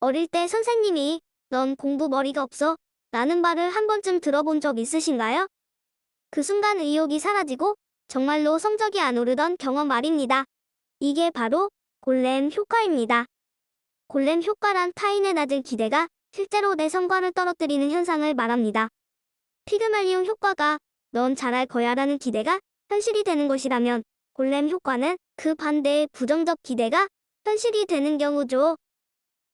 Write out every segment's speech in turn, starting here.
어릴 때 선생님이 넌 공부 머리가 없어 라는 말을 한 번쯤 들어본 적 있으신가요? 그 순간 의욕이 사라지고 정말로 성적이 안 오르던 경험 말입니다. 이게 바로 골렘 효과입니다. 골렘 효과란 타인의 낮은 기대가 실제로 내 성과를 떨어뜨리는 현상을 말합니다. 피그말리온 효과가 넌 잘할 거야 라는 기대가 현실이 되는 것이라면 골렘 효과는 그 반대의 부정적 기대가 현실이 되는 경우죠.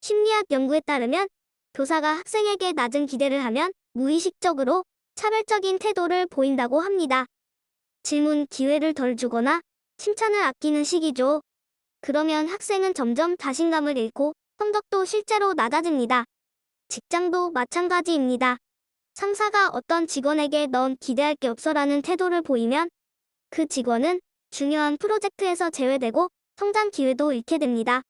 심리학 연구에 따르면 교사가 학생에게 낮은 기대를 하면 무의식적으로 차별적인 태도를 보인다고 합니다. 질문 기회를 덜 주거나 칭찬을 아끼는 식이죠. 그러면 학생은 점점 자신감을 잃고 성적도 실제로 낮아집니다. 직장도 마찬가지입니다. 상사가 어떤 직원에게 넌 기대할 게 없어라는 태도를 보이면 그 직원은 중요한 프로젝트에서 제외되고 성장 기회도 잃게 됩니다.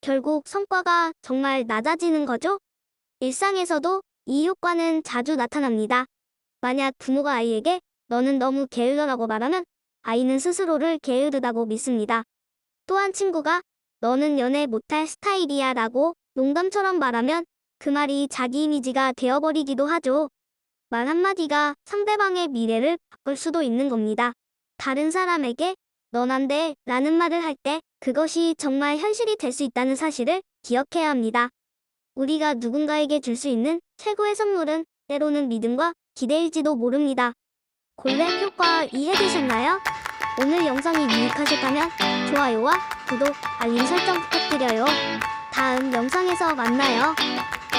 결국 성과가 정말 낮아지는 거죠? 일상에서도 이 효과는 자주 나타납니다. 만약 부모가 아이에게 너는 너무 게을러라고 말하면 아이는 스스로를 게으르다고 믿습니다. 또한 친구가 너는 연애 못할 스타일이야 라고 농담처럼 말하면 그 말이 자기 이미지가 되어버리기도 하죠. 말 한마디가 상대방의 미래를 바꿀 수도 있는 겁니다. 다른 사람에게 돼 라는 말을 할 때 그것이 정말 현실이 될 수 있다는 사실을 기억해야 합니다. 우리가 누군가에게 줄 수 있는 최고의 선물은 때로는 믿음과 기대일지도 모릅니다. 골렘 효과 이해되셨나요? 오늘 영상이 유익하셨다면 좋아요와 구독, 알림 설정 부탁드려요. 다음 영상에서 만나요.